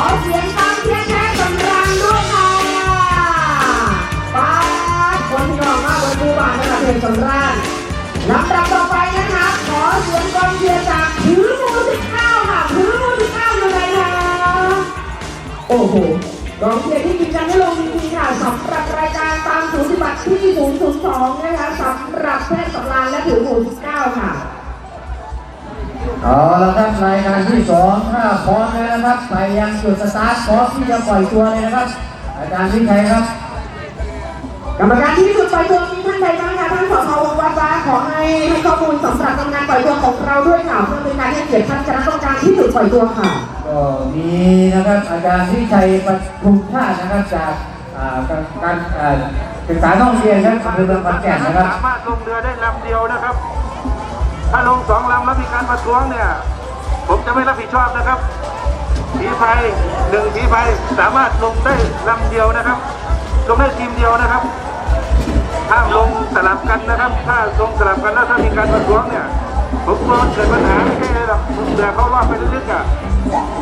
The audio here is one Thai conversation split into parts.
อเสียงตามเชียร์แค่สำราญด้วยค่ะป้าคนที่น้องมาบนบูบานนะคะเพลงสำราญลำดับต่อไปนะคะ ขอเสียงกองเชียร์จากถือมูสิบเก้าค่ะถือมูสิบเก้าอยู่ไหนคะโอ้โหกองเชียร์ที่กินกันไม่ลงจริงๆค่ะสำหรับรายการตามศูนย์ปฏิบัติที่002นะคะสำหรับเพศสำราญและถือมูสิบเก้าค่ะ เอาละครับรายการที่สองถ้าพร้อมแล้วนะครับ ไปยังจุดสตาร์ทพร้อมที่จะปล่อยตัวเลยนะครับ อาจารย์วิชัยครับ กรรมการที่สุดปล่อยตัวมีท่านใดบ้างคะท่านสพวงวัดฟ้าขอให้ให้ข้อมูลสำหรับกรรมการปล่อยตัวของเราด้วยค่ะเพื่อเป็นการให้เกียรติท่านคณะกรรมการที่สุดปล่อยตัวค่ะ ก็มีนะครับอาจารย์วิชัยประทุมชาตินะครับจากอ่าการการอ่าศึกษาท่องเที่ยวครับอำเภอเมืองขอนแก่นนะครับ สามารถลงเรือได้ลำเดียวนะครับ ถ้าลงสองลำแล้วมีการประท้วงเนี่ย ผมจะไม่รับผิดชอบนะครับผีไฟหนึ่งผีไฟสามารถลงได้ลำเดียวนะครับ ลงได้ทีมเดียวนะครับห้ามลงสลับกันนะครับ ถ้าลงสลับกันแล้วถ้ามีการประท้วงเนี่ยผมกลัวมันเกิดปัญหาไม่ใช่เลยหรอกเรือเขารอบไปลึกๆอะ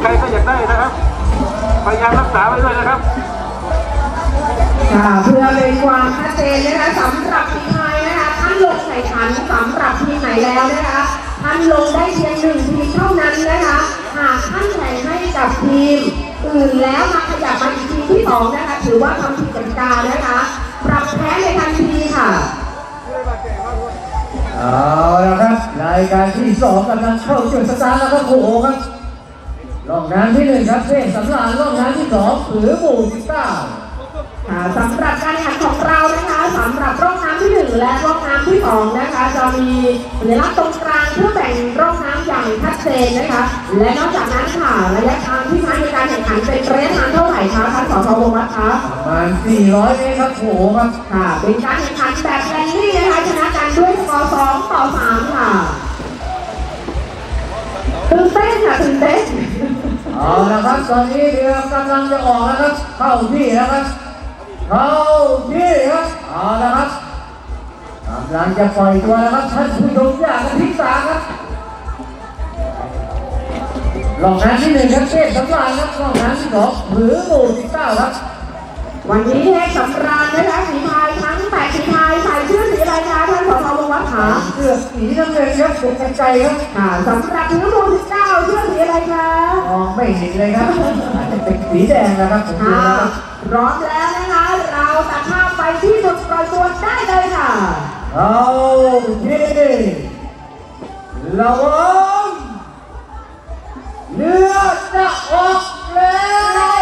ใครก็อยากได้นะครับพยายามรักษาไว้ด้วยนะครับ ค่ะเพื่อเป็นความชัดเจนนะคะสำหรับที แล้วนะคะท่านลงได้เพียงหนึ่งทีเท่านั้นนะคะหากท่านแข่งให้กับทีมอื่นแล้วมาขยับมาอีกทีที่สองนะคะถือว่าทำผิดกติกานะคะปรับแพ้ในทันทีค่ะเอาละครับรายการที่สองกำลังเข้าจุดสตาร์ทแล้วครับโอ้โหครับร่องน้ำที่หนึ่งครับเทพสำราญร่องน้ำที่สองหรือหมู่สิบเก้า สำหรับการแข่งขันของเรานะคะสำหรับร่องน้ำที่หนึ่งและร่องน้ำที่สองนะคะ จะมีสัญลักษณ์ตรงกลางเพื่อแบ่งร่องน้ำอย่างชัดเจนนะคะ และนอกจากนั้นค่ะระยะทางที่ใช้ในการแข่งขันเป็นระยะทางเท่าไหร่คะท่านสสวงศ์วัฒน์คะประมาณ400เมตรครับโอ้โหครับค่ะ เป็นการแข่งขันแบบแรลลี่นะคะชนะกันด้วยสกอร์สองต่อสามค่ะตื่นเต้นค่ะตื่นเต้นเอาละครับตอนนี้เรือกำลังจะออกแล้วครับเข้าที่แล้วครับ เข้าที่ครับเอาละครับกำลังจะปล่อยตัวแล้วครับท่านผู้ชมอยากกันที่สามครับลองน้ำที่หนึ่งครับเทพสำราญครับลองน้ำที่สองหรือหมู่สิบเก้าครับวันนี้เทพสำราญนะคะสีพายทั้งแปดสีพายใส่เสื้อสีอะไรคะท่านสสวงศ์วัฒน์คะเสื้อสีน้ำเงินครับเป็นกันไกลครับค่ะสำหรับทีมโมสิบเก้าเชื่อสีอะไรคะมองไม่เห็นเลยครับอาจจะเป็นสีแดงนะครับผมดูค่ะนะครับ พร้อมแล้วนะคะ เราตัดภาพไปที่จุดปล่อยตัวได้เลยค่ะเอาที่ระวังเรือดจะออกแล้ว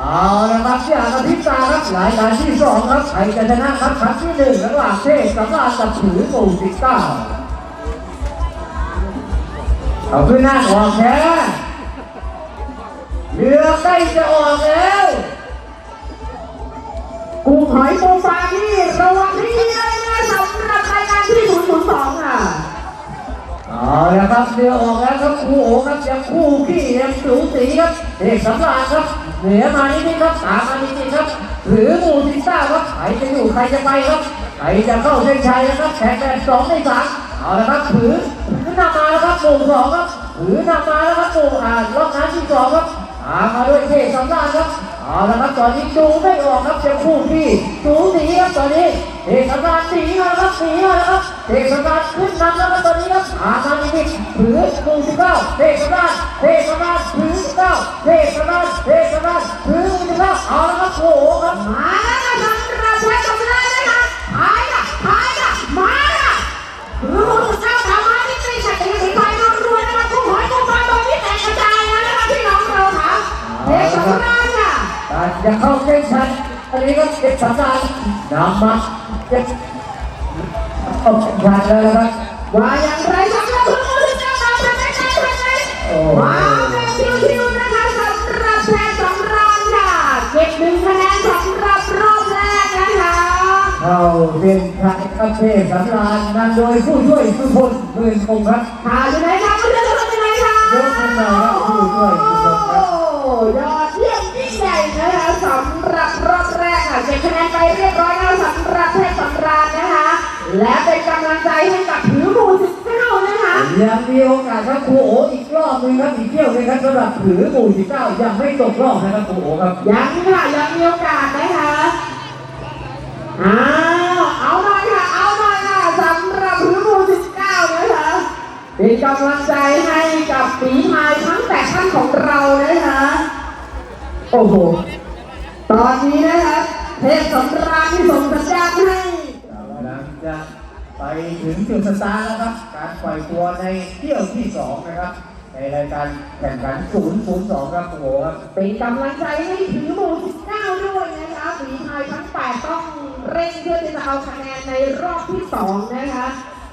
เอาละครับที่อ่านพิตาครับรายการที่สองครับใครจะชนะครับครั้งที่หนึ่งระหว่างเทพสำราญกับถือหมู่สิบเก้าเอาขึ้นหน้าออกแค่เรือใกล้จะออกแล้ว กุ้งหอยปูปลาที่ระวังให้ดีเลยนะสำหรับรายการที่002ค่ะเอาละครับเรือออกแล้วครับคู่โอครับยังคู่ขี้ยังสูสีครับเอกสำราญครับเหนือมานิดนึงครับตามมานิดนึงครับหรือหมู่สิบเก้าครับใครจะอยู่ใครจะไปครับใครจะเข้าเส้นชัยนะครับแข่งแบบสองในสามเอาละครับถือถือนำมาแล้วครับหมู่สองครับถือนำมาแล้วครับหมู่อ่ารอบน้ำที่สองครับตามมาด้วยเทสำราญครับ เอาละครับตอนนี้ดูไม่ออกครับจะคู่พี่ดูสีครับตอนนี้เอกสาราญสีมาแล้วครับสีมาแล้วครับเอกสารขึ้นนำแล้วครับตอนนี้ครับอามมานิดนึงถือหนึ่งสิบเก้าเอกสารเอกสารถือสิบเก้าเอกสารเอกสารถือหนึ่งสิบเก้าเอาละครับโอ้โหครับมาแล้วครับราชรสำรา จะเข้าเส้นชัยอันนี้ก็เก็บสำราญนำมาเก็บเอาเส้นชัยแล้วนะครับว่าอย่างไรสำหรับคุณมูสิก้ามาทำได้ไหมทำได้ไหมโอ้ว้าวแบบชิวๆนะคะสำหรับแพทย์สำราญค่ะเก็บหนึ่งคะแนนสำหรับรอบแรกนะคะเข้าเส้นชัยกระเทศสำราญนำโดยผู้ช่วยสุพลหมื่นคงครับค่ะอยู่ไหนคะคุณจะทำยังไงคะยกขึ้นมาครับผู้ช่วยสุพลครับ และเป็นกำลังใจให้กับผิวหมูสิบเก้านะคะยังมีโอกาสครับครูโออีกรอบหนึงครับอีกเที่ยวหนึงครับสำหรับถือหมู่สิบเก้ายังไม่ตกรอบนะครับครูโอครับยังค่ะยังมีโอกาสนะคะอ้าวเอาหน่อยค่ะเอาหน่อยค่ะสำหรับพื้นหมู่19นะคะเป็นกำลังใจให้กับฝีพายทั้งแปดท่านของเรานะคะโอ้โหตอนนี้นะคะเทพสำราญที่ส่งสัญญาณให้กำลัง จะไปถึงจุดสตาร์ทแล้วครับ การปล่อยตัวในเที่ยวที่สองนะครับ ในรายการแข่งขัน 002 ครับครูโอครับเป็นกำลังใจให้ถือหมู่19 ด้วยนะคะฝีพายทั้ง 8 ต้องเร่งเพื่อที่จะเอาคะแนนในรอบที่ 2 นะคะ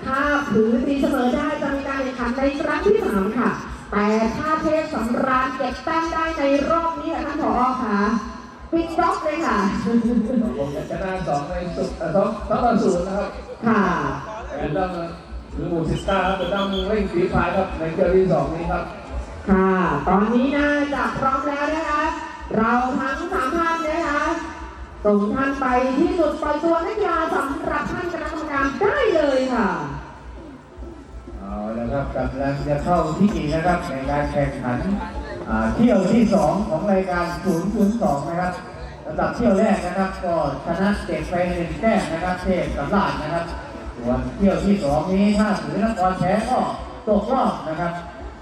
ถ้าถือตีเสมอได้จะมีการแข่งขันในครั้งที่ 3 ค่ะ แต่ถ้าเทพสำราญเก็บแต้มได้ในรอบนี้ค่ะท่านผอค่ะ ปิดจ็อกเลยค่ะ ผมจะชนะสองในสุดเอ่อสองสองต่อศูนย์นะครับค่ะแต่ต้องหรือหมู่สิบเก้าครับจะต้องเร่งฝีพายครับในเกมที่สองนี้ครับค่ะ ตอนนี้น่าจะพร้อมแล้วนะคะ เราทั้งสามท่านนะคะส่งท่านไปที่จุดปล่อยตัวนักกีฬาสำหรับท่านคณะกรรมการได้เลยค่ะ เอาละครับกำลังจะเข้าที่นะครับในการแข่งขันอ่า เที่ยวที่สองของรายการ 002 นะครับสำหรับเที่ยวแรกนะครับ ก็ชนะเด็กไปหนึ่งแต้มนะครับเทพสำราญนะครับส่วนเที่ยวที่สองนี้ถ้าถือนครแพ้ก็ตกรอบนะครับ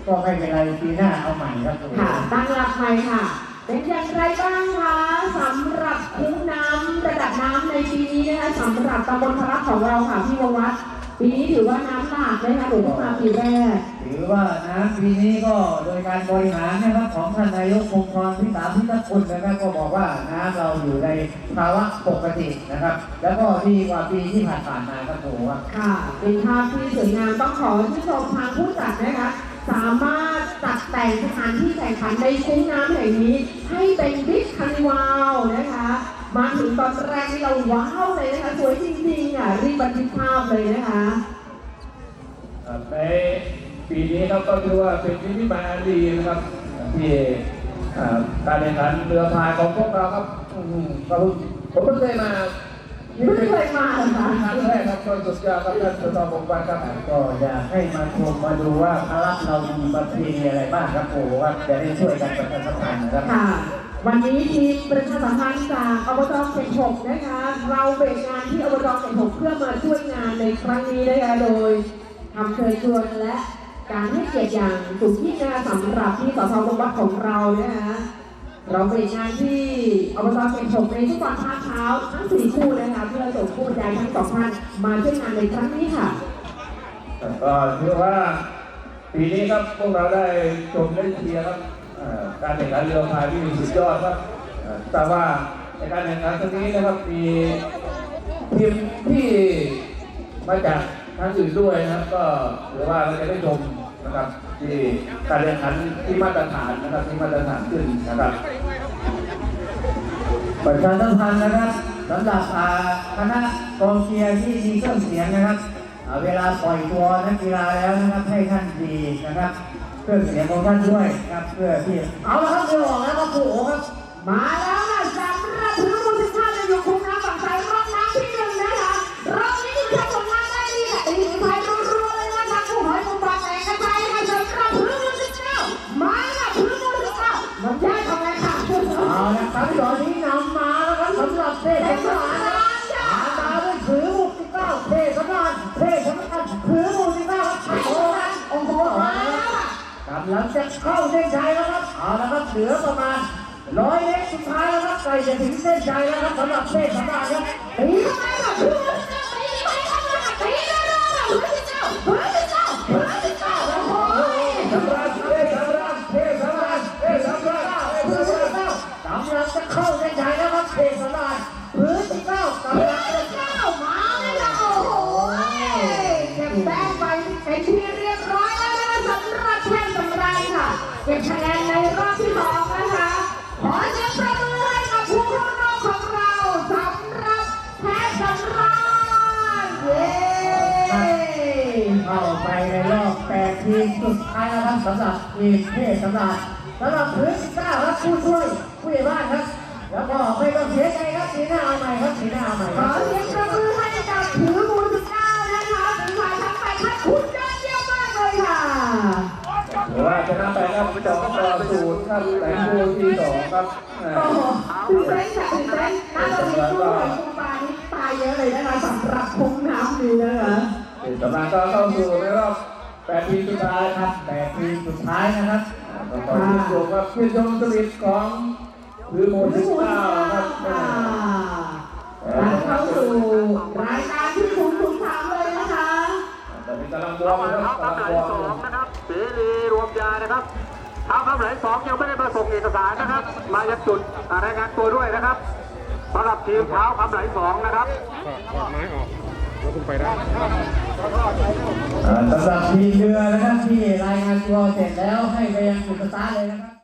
ก็ไม่เป็นไรปีหน้าเอาใหม่ครับค่ะตั้งหลักใหม่ค่ะ เป็นอย่างไรบ้างคะสำหรับคุ้งน้ำระดับน้ำในปีนี้นะคะสำหรับตำบลพระของเราค่ะพี่ววัฒน์ ปีนี้ถือว่าน้ำหลากเลยค่ะหลวงมาปีแรก ถือว่าน้ำปีนี้ก็โดยการบริหารนะครับของท่านนายกคงครพิสารพิทักษ์คุณนะครับก็บอกว่าน้ำเราอยู่ในภาวะปกตินะครับ แล้วก็ดีกว่าปีที่ผ่านๆมาครับผมครับค่ะ เป็นภาพที่สวยงามต้องขอชื่นชมทางผู้จัดนะคะสามารถจัดแต่งสถานที่แข่งขันในคุ้งน้ำแห่งนี้ ให้เป็นบิ๊กคานิวาวนะคะ มาถึงตอนแรกนี่เราว้าวเลยนะคะสวยจริงๆอะรีบบันทึกภาพเลยนะคะครับในปีนี้ครับก็ถือว่าเป็นนิมิตหมายอันดีนะครับที่อ่าการแข่งขันเรือพายของพวกเราครับอืมก็ผมเพิ่งเคยมานี่เพิ่งเป็นเคยมาเหรอคะครั้งแรกครับก็สุดยอดครับท่านสสผมวันครับก็อยากให้มาชมมาดูว่าพระเรามีประเพณีอะไรบ้างครับโอ้ว่าจะได้ช่วยกันประชาสัมพันธ์นะครับค่ะ วันนี้ทีมประชาสัมพันธ์จากอบตเขตหกนะคะ เราเบรกงานที่อบตเขตหกเพื่อมาช่วยงานในครั้งนี้นะคะโดยทำเชิญชวนและการให้เกียรติอย่างสูงที่นะคะสำหรับที่สพวัดของเรานะคะเราเบรกงานที่อบตเขตหกในทุกวันภาคเช้าทั้งสี่คู่นะคะเพื่อส่งผู้บรรยายทั้งสองท่านมาช่วยงานในครั้งนี้ค่ะก็ถือว่าปีนี้ครับพวกเราได้ชมได้เชียร์ครับ การแข่งขันเรือพายที่มีสุดยอดครับแต่ว่าในการแข่งขันครั้งนี้นะครับมีทีมที่มาจากทางอื่นด้วยนะครับก็ถือว่าเราจะได้ชมนะครับที่การแข่งขันที่มาตรฐานนะครับที่มาตรฐานขึ้นนะครับประชาสัมพันธ์นะครับสำหรับอาคณะกองเชียร์ที่มีเครื่องเสียงนะครับเวลาปล่อยตัวนักกีฬาแล้วนะครับให้ท่านดีนะครับ เพื่อเสียงของท่านด้วยครับเพื่อที่เอาละครับเดี๋ยวออกแล้วครับครูโอครับ มาแล้วนะจ๊ะ เข้าเส้นชัยแล้วครับเอาละครับเหลือประมาณร้อยเมตรสุดท้ายแล้วครับใกล้จะถึงเส้นชัยแล้วครับสำหรับเทศบาลครับตีตีเข้าไปค่ะผู้รู้สิบ เก็บคะแนนในรอบที่สองนะคะ ขอเสียงปรบมือให้กับผู้เข้ารอบของเราสำหรับแพทย์สำราญเย้เข้าไปในรอบแปดทีมสุดท้ายแล้วครับสำหรับทีมเทศบาลสำหรับพื้นที่เก้าครับผู้ช่วยผู้ใหญ่บ้านครับ แล้วก็ไม่ต้องเสียใจครับสีหน้าเอาใหม่ครับสีหน้าเอาใหม่ขคอรับเสียงปรบมือให้กับถือมูลสิบเก้านะคะเป็นฝ่ายทั้งแปดท่านคุณยอดเยี่ยมมากเลยค่ะ หรว่าจะนะไปครับสองต่อศูนย์ครับแต่คู่ที่สองครับโอ้โหคุณเต้นค่ะคุณเต้นน่าจะมีคู่ของคุณปานี่ตายเยอะเลยนะคะสำหรับพุ่งน้ำดีนะคะต่อมาก็เข้าสู่ในรอบแปดทีมสุดท้ายครับแปดทีมสุดท้ายนะครับต่อไปที่สองครับคือชมสลิดของคือโมดิก้าครับเข้าสู่รายการที่คุณคุณถามเลยนะคะตอนนี้กำลังวอร์มครับกำลังวอร์ม เสรีรวมยานะครับทัพทัพไหลสองยังไม่ได้มาส่งเอกสารนะครับ มายังจุดรายงานตัวด้วยนะครับสำหรับทีมเท้าคำไหลสองนะครับสำหรับทีมเรือนะครับที่รายงานตัวเสร็จแล้วให้ไปยังจุดสตาร์เลยนะครับ